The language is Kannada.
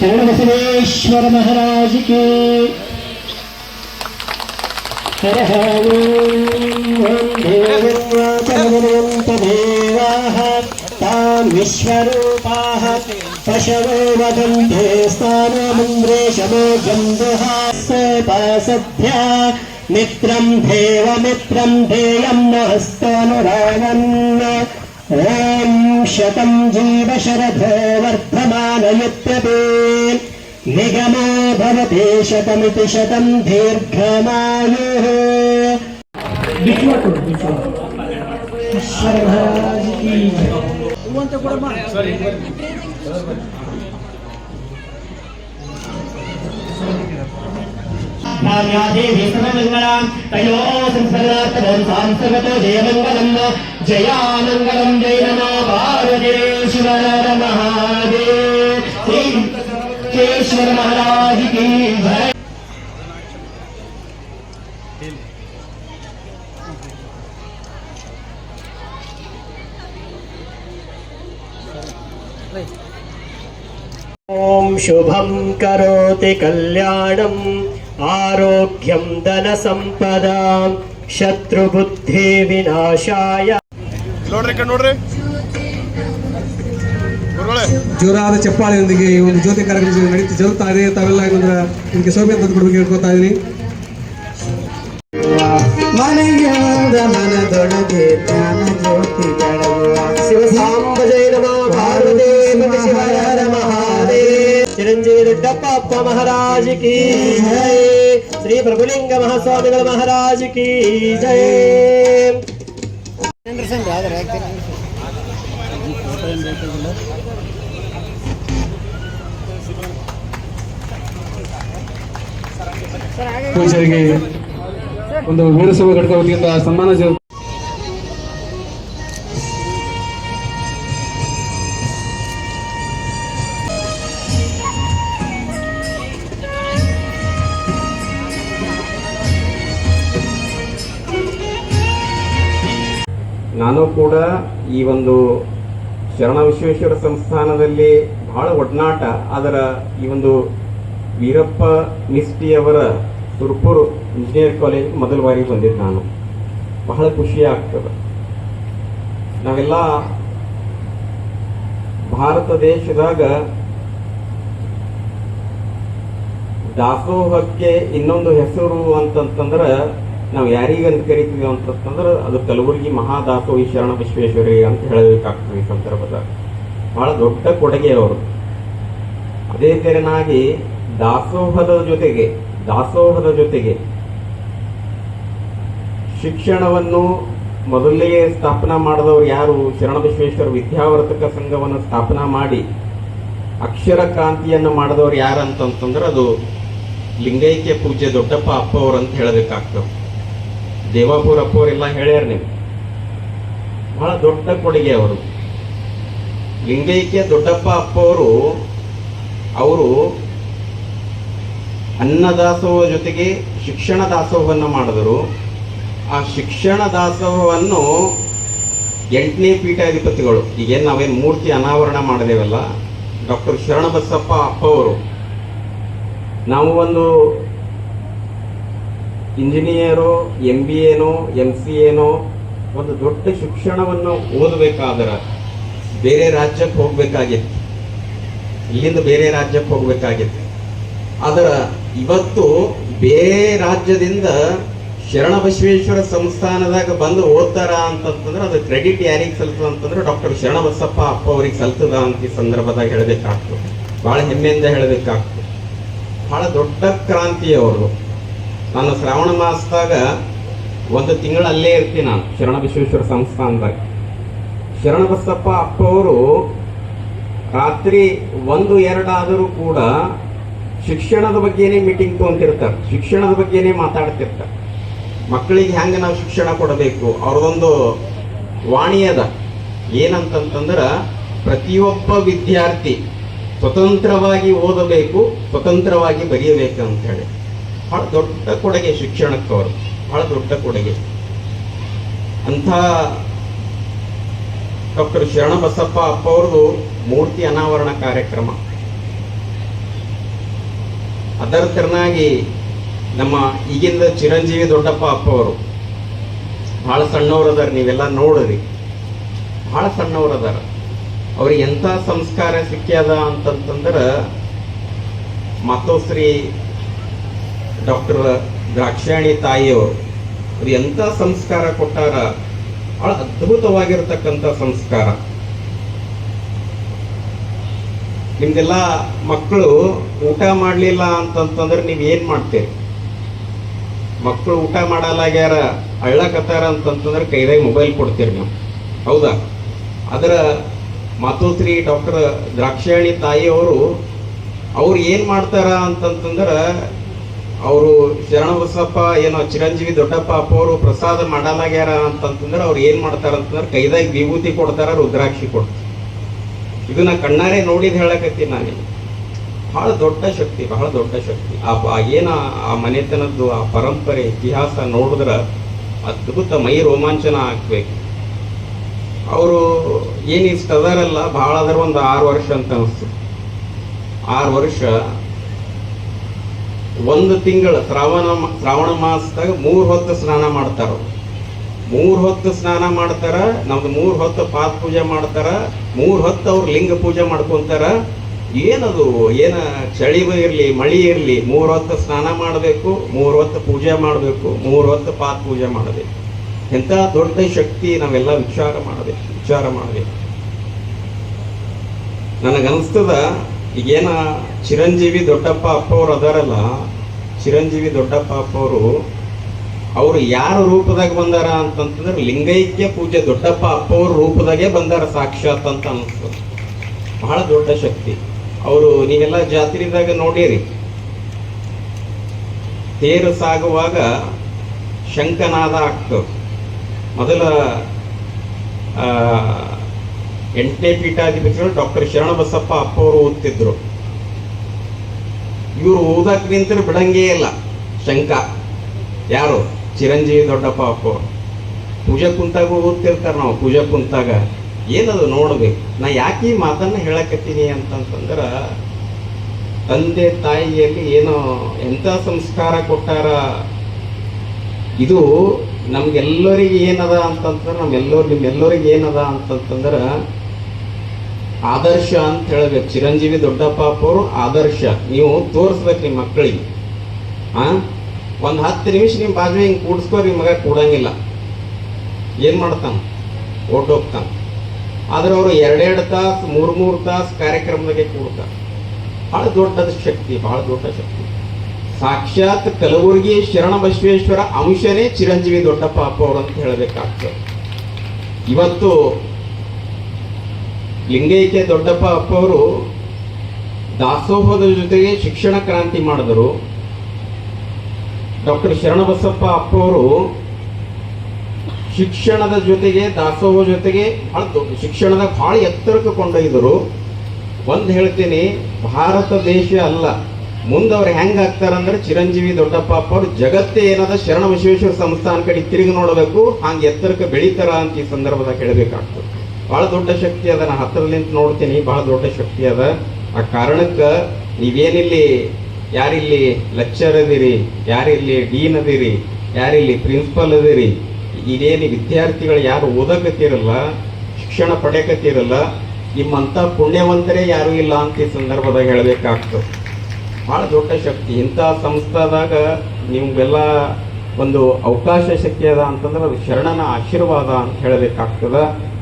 शरणबसवेश्वर महाराज की। हर देवाः तान् पशवो वदन्ते स्थानमन्द्रे शमोजम् दुहासोपासध्या मित्रम् देवमित्रम् ध्येयम् नहस्तनुरावन् ॐ शतम् जीवशरथो वर्धमानयुत्यते निगमो भवति शतमिति शतम् दीर्घमायुः। न्यासे विश्वमङ्गलाम् तयोः सांसर्गतो जयमङ्गलम्। जयामङ्गलम् जय नमो पार्वतीश्वर महादेव श्री केश्वर महाराज की जय। ॐ शुभं करोति कल्याणम्, आरोग्यं धनसम्पदां शत्रुबुद्धिविनाशाय ನೋಡ್ರಿ ಗುರುಗಳೇ. ಜೋರಾದ ಚಪ್ಪಾಳೆಯೊಂದಿಗೆ ಈ ಒಂದು ಜ್ಯೋತಿ ಕಾರ್ಯಕ್ರಮ ನಡೀತಾ ಜರುತ್ತಾ ಇದೆ. ತಾವೆಲ್ಲ ಏನಂದ್ರೆ ನಿಮಗೆ ಶೋಭೆ ತಂದು ಕೊಡ್ಬೇಕು ಹೇಳ್ಕೊತಾ ಇದೀನಿ ಮನೆಯಾದ ಮನದೊಳಗೆ ಜ್ಞಾನ ಜ್ಯೋತಿ ಬೆಳಗುವ ಶಿವ ಸಾಂಬ ಜಯ ನಮೋ. ಭಾರತೇ ಪತಿ ಶಿವರ ಮಹಾದೇವ. ಚಿರಂಜೀವಿ ದೊಡ್ಡಪ್ಪ ಅಪ್ಪ ಮಹಾರಾಜ್ ಕಿ ಜಯ ಶ್ರೀ ಪ್ರಭುಲಿಂಗ ಮಹಾಸ್ವಾಮಿಗಳ ಮಹಾರಾಜ್ ಕಿ ಜಯ ಪುರುಷರಿಗೆ ಒಂದು ವೀರಸಭೆ ಘಟಕ ವತಿಯಿಂದ ಸನ್ಮಾನ ನಾನು ಕೂಡ ಈ ಒಂದು ಶರಣ ವಿಶ್ವೇಶ್ವರ ಸಂಸ್ಥಾನದಲ್ಲಿ ಬಹಳ ಒಡನಾಟ. ಅದರ ಈ ಒಂದು ವೀರಪ್ಪ ನಿಷ್ಠಿಯವರ ಸುರ್ಪುರ್ ಇಂಜಿನಿಯರ್ ಕಾಲೇಜ್ ಮೊದಲ ಬಾರಿಗೆ ಬಂದಿದ್ದು ನಾನು. ಬಹಳ ಖುಷಿ ಆಗ್ತದೆ. ನಾವೆಲ್ಲ ಭಾರತ ದೇಶದಾಗ ದಾಸೋಹಕ್ಕೆ ಇನ್ನೊಂದು ಹೆಸರು ಅಂತಂತಂದ್ರೆ ನಾವು ಯಾರಿಗಂತ ಕರಿತೀವಿ ಅಂತಂತಂದ್ರೆ ಅದು ಕಲಬುರಗಿ ಮಹಾದಾಸೋಹಿ ಶರಣ ವಿಶ್ವೇಶ್ವರಿ ಅಂತ ಹೇಳಬೇಕಾಗ್ತದೆ ಈ ಸಂದರ್ಭದಾಗ ಬಹಳ ದೊಡ್ಡ ಕೊಡುಗೆ ಅವರು. ಅದೇ ತೆರನಾಗಿ ದಾಸೋಹದ ಜೊತೆಗೆ ದಾಸೋಹದ ಜೊತೆಗೆ ಶಿಕ್ಷಣವನ್ನು ಮೊದಲೇ ಸ್ಥಾಪನಾ ಮಾಡಿದವರು ಯಾರು? ಶರಣ ವಿಶ್ವೇಶ್ವರ ವಿದ್ಯಾವರ್ತಕ ಸಂಘವನ್ನು ಸ್ಥಾಪನಾ ಮಾಡಿ ಅಕ್ಷರ ಕ್ರಾಂತಿಯನ್ನು ಮಾಡಿದವರು ಯಾರು ಅಂತಂತಂದ್ರೆ ಅದು ಲಿಂಗೈಕ್ಯ ಪೂಜ್ಯ ದೊಡ್ಡಪ್ಪ ಅಪ್ಪ ಅಂತ ಹೇಳಬೇಕಾಗ್ತದೆ. ದೇವಾಪುರ ಅಪ್ಪ ಅವರೆಲ್ಲ ಹೇಳ್ಯಾರ ನೀವು. ಬಹಳ ದೊಡ್ಡ ಕೊಡುಗೆ ಅವರು. ಲಿಂಗೈಕ್ಯ ದೊಡ್ಡಪ್ಪ ಅಪ್ಪ ಅವರು ಅವರು ಅನ್ನದಾಸೋಹ ಜೊತೆಗೆ ಶಿಕ್ಷಣ ದಾಸೋಹವನ್ನು ಮಾಡಿದರು. ಆ ಶಿಕ್ಷಣ ದಾಸೋಹವನ್ನು ಎಂಟನೇ ಪೀಠಾಧಿಪತಿಗಳು, ಈಗೇನು ನಾವೇನು ಮೂರ್ತಿ ಅನಾವರಣ ಮಾಡಿದೇವಲ್ಲ, ಡಾಕ್ಟರ್ ಶರಣಬಸಪ್ಪ ಅಪ್ಪ ಅವರು ನಾವು ಒಂದು ಇಂಜಿನಿಯರೋ ಎಂ ಬಿ ಎನೋ ಎಂ ಸಿ ಎನೋ ಒಂದು ದೊಡ್ಡ ಶಿಕ್ಷಣವನ್ನು ಓದಬೇಕಾದ್ರೆ ಬೇರೆ ರಾಜ್ಯಕ್ಕೆ ಹೋಗಬೇಕಾಗಿತ್ತು. ಇಲ್ಲಿಂದ ಬೇರೆ ರಾಜ್ಯಕ್ಕೆ ಹೋಗಬೇಕಾಗಿತ್ತು. ಆದರೆ ಇವತ್ತು ಬೇರೆ ರಾಜ್ಯದಿಂದ ಶರಣ ಬಸವೇಶ್ವರ ಸಂಸ್ಥಾನದಾಗ ಬಂದು ಓದ್ತಾರ ಅಂತಂತಂದ್ರೆ ಅದು ಕ್ರೆಡಿಟ್ ಯಾರಿಗೆ ಸಲ್ತದ ಅಂತಂದ್ರೆ ಡಾಕ್ಟರ್ ಶರಣಬಸಪ್ಪ ಅಪ್ಪ ಅವ್ರಿಗೆ ಸಲ್ತದ ಅಂತ ಈ ಸಂದರ್ಭದಾಗ ಹೇಳಬೇಕಾಗ್ತದೆ. ಭಾಳ ಹೆಮ್ಮೆಯಿಂದ ಹೇಳಬೇಕಾಗ್ತದೆ. ಬಹಳ ದೊಡ್ಡ ಕ್ರಾಂತಿ ಅವರು ನಾನು ಶ್ರಾವಣ ಮಾಸದಾಗ ಒಂದು ತಿಂಗಳು ಅಲ್ಲೇ ಇರ್ತೀನಿ ನಾನು, ಶರಣ ವಿಶ್ವೇಶ್ವರ ಸಂಸ್ಥಾನದಾಗ. ಶರಣಬಸಪ್ಪ ಅಪ್ಪ ಅವರು ರಾತ್ರಿ ಒಂದು ಎರಡಾದರೂ ಕೂಡ ಶಿಕ್ಷಣದ ಬಗ್ಗೆನೇ ಮೀಟಿಂಗ್ ತೊಗೊಂತಿರ್ತಾರೆ ಶಿಕ್ಷಣದ ಬಗ್ಗೆನೇ ಮಾತಾಡ್ತಿರ್ತಾರೆ. ಮಕ್ಕಳಿಗೆ ಹೆಂಗೆ ನಾವು ಶಿಕ್ಷಣ ಕೊಡಬೇಕು? ಅವ್ರದೊಂದು ವಾಣಿಯದ ಏನಂತಂತಂದ್ರೆ ಪ್ರತಿಯೊಬ್ಬ ವಿದ್ಯಾರ್ಥಿ ಸ್ವತಂತ್ರವಾಗಿ ಓದಬೇಕು, ಸ್ವತಂತ್ರವಾಗಿ ಬರೆಯಬೇಕು ಅಂತ ಹೇಳಿ. ಬಹಳ ದೊಡ್ಡ ಕೊಡುಗೆ ಶಿಕ್ಷಣಕ್ಕವರು, ಬಹಳ ದೊಡ್ಡ ಕೊಡುಗೆ. ಅಂಥ ಡಾಕ್ಟರ್ ಶರಣಬಸಪ್ಪ ಅಪ್ಪ ಅವ್ರದ್ದು ಮೂರ್ತಿ ಅನಾವರಣ ಕಾರ್ಯಕ್ರಮ. ಅದರ ತೆರನಾಗಿ ನಮ್ಮ ಈಗಿಂದ ಚಿರಂಜೀವಿ ದೊಡ್ಡಪ್ಪ ಅಪ್ಪ ಅವರು ಭಾಳ ಸಣ್ಣವ್ರು ಅದಾರ ನೀವೆಲ್ಲ ನೋಡ್ರಿ. ಭಾಳ ಸಣ್ಣವರದಾರ. ಅವ್ರಿಗೆ ಎಂಥ ಸಂಸ್ಕಾರ ಸಿಕ್ಕ್ಯದ ಅಂತಂತಂದ್ರೆ, ಮಾತೋಶ್ರೀ ಡಾಕ್ಟರ್ ದ್ರಾಕ್ಷಾಣಿ ತಾಯಿಯವರು, ಅವ್ರು ಎಂಥ ಸಂಸ್ಕಾರ ಕೊಟ್ಟಾರ? ಭಾಳ ಅದ್ಭುತವಾಗಿರ್ತಕ್ಕಂಥ ಸಂಸ್ಕಾರ. ನಿಮ್ದೆಲ್ಲ ಮಕ್ಕಳು ಊಟ ಮಾಡಲಿಲ್ಲ ಅಂತಂತಂದ್ರೆ ನೀವು ಏನು ಮಾಡ್ತೀರಿ? ಮಕ್ಕಳು ಊಟ ಮಾಡಲಾಗ್ಯಾರ ಅಳ್ಳಕತ್ತಾರ ಅಂತಂತಂದ್ರೆ ಕೈದಾಗ ಮೊಬೈಲ್ ಕೊಡ್ತೀರಿ ನೀವು. ಹೌದಾ? ಅದರ ಮಾತೋಶ್ರೀ ಡಾಕ್ಟರ್ ದ್ರಾಕ್ಷಾಯಣಿ ತಾಯಿಯವರು, ಅವ್ರು ಏನು ಮಾಡ್ತಾರ ಅಂತಂತಂದ್ರೆ ಅವರು ಶರಣಬಸಪ್ಪ, ಏನೋ ಚಿರಂಜೀವಿ ದೊಡ್ಡಪ್ಪ ಅಪ್ಪ ಅವರು ಪ್ರಸಾದ ಮಾಡಲಾಗ್ಯಾರ ಅಂತಂತಂದ್ರೆ ಅವ್ರು ಏನು ಮಾಡ್ತಾರೆ ಅಂತಂದ್ರೆ ಕೈದಾಗಿ ವಿಭೂತಿ ಕೊಡ್ತಾರ, ರುದ್ರಾಕ್ಷಿ ಕೊಡ್ತಾರೆ. ಇದನ್ನ ಕಣ್ಣಾರೆ ನೋಡಿದ ಹೇಳಕತ್ತೀನಿ ನಾನು ಬಹಳ ದೊಡ್ಡ ಶಕ್ತಿ, ಬಹಳ ದೊಡ್ಡ ಶಕ್ತಿ. ಆ ಏನ ಆ ಮನೆತನದ್ದು, ಆ ಪರಂಪರೆ, ಇತಿಹಾಸ ನೋಡಿದ್ರೆ ಅದ್ಭುತ ಮೈ ರೋಮಾಂಚನ ಆಗ್ಬೇಕು. ಅವರು ಏನು ಇಷ್ಟ ಅದಾರಲ್ಲ ಭಾಳ ಅದರ ಒಂದು ಆರು ವರ್ಷ ಅಂತ ಅನಿಸ್ತು. ಆರು ವರ್ಷ ಒಂದು ತಿಂಗಳ ಶ್ರಾವಣ ಶ್ರಾವಣ ಮಾಸದಾಗ ಮೂರು ಹೊತ್ತು ಸ್ನಾನ ಮಾಡ್ತಾರ ಮೂರು ಹೊತ್ತು ಸ್ನಾನ ಮಾಡ್ತಾರ, ನಮ್ದು ಮೂರು ಹೊತ್ತು ಪಾದ ಪೂಜೆ ಮಾಡ್ತಾರ, ಮೂರು ಹೊತ್ತು ಅವ್ರು ಲಿಂಗ ಪೂಜೆ ಮಾಡ್ಕೊಂತಾರ. ಏನದು, ಏನ ಚಳಿ ಇರಲಿ, ಮಳಿ ಇರಲಿ, ಮೂರು ಹೊತ್ತು ಸ್ನಾನ ಮಾಡಬೇಕು, ಮೂರು ಹೊತ್ತು ಪೂಜೆ ಮಾಡಬೇಕು, ಮೂರು ಹೊತ್ತು ಪಾದ ಪೂಜೆ ಮಾಡಬೇಕು. ಎಂಥ ದೊಡ್ಡ ಶಕ್ತಿ ನಾವೆಲ್ಲ ವಿಚಾರ ಮಾಡಬೇಕು ವಿಚಾರ ಮಾಡಬೇಕು. ನನಗನ್ಸ್ತದ, ಈಗೇನ ಚಿರಂಜೀವಿ ದೊಡ್ಡಪ್ಪ ಅಪ್ಪ ಅವ್ರು ಅದಾರಲ್ಲ, ಚಿರಂಜೀವಿ ದೊಡ್ಡಪ್ಪ ಅಪ್ಪ ಅವರು ಅವರು ಯಾರ ರೂಪದಾಗ ಬಂದಾರ ಅಂತಂತಂದ್ರೆ ಲಿಂಗೈಕ್ಯ ಪೂಜೆ ದೊಡ್ಡಪ್ಪ ಅಪ್ಪ ಅವ್ರ ರೂಪದಾಗೆ ಬಂದಾರ ಸಾಕ್ಷಾತ್ ಅಂತ ಅನಿಸ್ತದೆ ಬಹಳ ದೊಡ್ಡ ಶಕ್ತಿ. ಅವರು ನೀವೆಲ್ಲ ಜಾತ್ರೆದಾಗ ನೋಡಿರಿ. ತೇರು ಸಾಗುವಾಗ ಶಂಕನಾದ ಆಗ್ತವೆ ಮೊದಲ ಎಂಟನೇ ಪೀಠಾಧಿಪತಿಗಳು ಡಾಕ್ಟರ್ ಶರಣಬಸಪ್ಪ ಅಪ್ಪ ಅವರು ಓದ್ತಿದ್ರು. ಇವರು ಓದಕ್ಕೆ ನಿಂತರು ಬಿಡಂಗೇ ಇಲ್ಲ. ಶಂಕ. ಯಾರು? ಚಿರಂಜೀವಿ ದೊಡ್ಡಪ್ಪ ಅಪ್ಪ. ಪೂಜೆ ಕುಂತಾಗ ಓದ್ತಿರ್ತಾರೆ ನಾವು, ಪೂಜೆ ಕುಂತಾಗ. ಏನದು ನೋಡ್ಬೇಕು? ನಾ ಯಾಕೆ ಈ ಮಾತನ್ನು ಹೇಳಕತ್ತೀನಿ ಅಂತಂತಂದ್ರ, ತಂದೆ ತಾಯಿಯಲ್ಲಿ ಏನೋ ಎಂಥ ಸಂಸ್ಕಾರ ಕೊಟ್ಟಾರ? ಇದು ನಮ್ಗೆಲ್ಲರಿಗೆ ಏನದ ಅಂತಂತಂದ್ರೆ ನಮ್ಗೆಲ್ಲರು ನಿಮ್ಮೆಲ್ಲರಿಗೆ ಏನದ ಅಂತಂತಂದ್ರೆ ಆದರ್ಶ ಅಂತ ಹೇಳ್ಬೇಕು ಚಿರಂಜೀವಿ ದೊಡ್ಡಪ್ಪ ಅವರು ಆದರ್ಶ. ನೀವು ತೋರಿಸ್ಬೇಕು ನಿಮ್ಮ ಮಕ್ಕಳಿಗೆ. ಆ? ಒಂದು ಹತ್ತು ನಿಮಿಷ ನಿಮ್ಮ ಬಾಜು ಹಿಂಗೆ ಕೂಡಿಸ್ಕೋರಿ ಮಗ ಕೂಡಂಗಿಲ್ಲ. ಏನು ಮಾಡ್ತಾನೆ? ಓಟೋಗ್ತಾನೆ ಆದ್ರೆ ಅವರು ಎರಡೆರಡು ತಾಸು, ಮೂರು ಮೂರು ತಾಸು ಕಾರ್ಯಕ್ರಮದಾಗೆ ಕೂಡ್ತಾರೆ ಭಾಳ ದೊಡ್ಡದ ಶಕ್ತಿ, ಭಾಳ ದೊಡ್ಡ ಶಕ್ತಿ. ಸಾಕ್ಷಾತ್ ಕಲಬುರಗಿ ಶರಣ ಬಸವೇಶ್ವರ ಅಂಶನೇ ಚಿರಂಜೀವಿ ದೊಡ್ಡಪ್ಪ ಅಪ್ಪ ಅವರು ಅಂತ ಹೇಳಬೇಕಾಗ್ತದೆ. ಇವತ್ತು ಲಿಂಗೈಕ್ಯ ದೊಡ್ಡಪ್ಪ ಅಪ್ಪ ಅವರು ದಾಸೋಹದ ಜೊತೆಗೆ ಶಿಕ್ಷಣ ಕ್ರಾಂತಿ ಮಾಡಿದರು. ಡಾಕ್ಟರ್ ಶರಣಬಸಪ್ಪ ಅಪ್ಪ ಅವರು ಶಿಕ್ಷಣದ ಜೊತೆಗೆ, ದಾಸೋಹ ಜೊತೆಗೆ ಭಾಳ ಶಿಕ್ಷಣದ ಬಹಳ ಎತ್ತರಕ್ಕೆ ಕೊಂಡೊಯ್ದರು. ಒಂದು ಹೇಳ್ತೀನಿ, ಭಾರತ ದೇಶ ಅಲ್ಲ. ಮುಂದವ್ರು ಹೆಂಗೆ ಆಗ್ತಾರಂದ್ರೆ ಚಿರಂಜೀವಿ ದೊಡ್ಡಪ್ಪ ಅಪ್ಪ ಅವ್ರು ಜಗತ್ತೇ ಏನದ, ಶರಣ ವಿಶ್ವೇಶ್ವರ ಸಂಸ್ಥಾನ ಕಡೆ ತಿರುಗಿ ನೋಡಬೇಕು, ಹಂಗೆ ಎತ್ತರಕ್ಕೆ ಬೆಳೀತಾರ ಅಂತ ಈ ಸಂದರ್ಭದಾಗ ಹೇಳಬೇಕಾಗ್ತದೆ. ಬಹಳ ದೊಡ್ಡ ಶಕ್ತಿ ಅದ. ನಾ ಹತ್ತಿರಲಿಂತ ನೋಡ್ತೀನಿ, ಬಹಳ ದೊಡ್ಡ ಶಕ್ತಿ ಅದ. ಆ ಕಾರಣಕ್ಕೆ ನೀವೇನಿಲ್ಲಿ, ಯಾರಿಲ್ಲಿ ಲೆಕ್ಚರ್ ಅದಿರಿ, ಯಾರಿಲ್ಲಿ ಡೀನ್ ಅದಿರಿ, ಯಾರಿಲ್ಲಿ ಪ್ರಿನ್ಸಿಪಲ್ ಅದಿರಿ, ಇದೇನು ವಿದ್ಯಾರ್ಥಿಗಳು ಯಾರು ಓದಕತ್ತಿರಲ್ಲ, ಶಿಕ್ಷಣ ಪಡೆಯಕತ್ತಿರಲ್ಲ ನಿಮ್ಮಂಥ ಪುಣ್ಯವಂತರೇ ಯಾರೂ ಇಲ್ಲ ಅಂತ ಈ ಸಂದರ್ಭದಾಗ ಹೇಳಬೇಕಾಗ್ತದೆ ಭಾಳ ದೊಡ್ಡ ಶಕ್ತಿ. ಇಂಥ ಸಂಸ್ಥಾದಾಗ ನಿಮಗೆಲ್ಲ ಒಂದು ಅವಕಾಶ ಶಕ್ತಿ ಅದ ಅಂತಂದ್ರೆ ಅದು ಶರಣನ ಆಶೀರ್ವಾದ ಅಂತ ಹೇಳಬೇಕಾಗ್ತದ.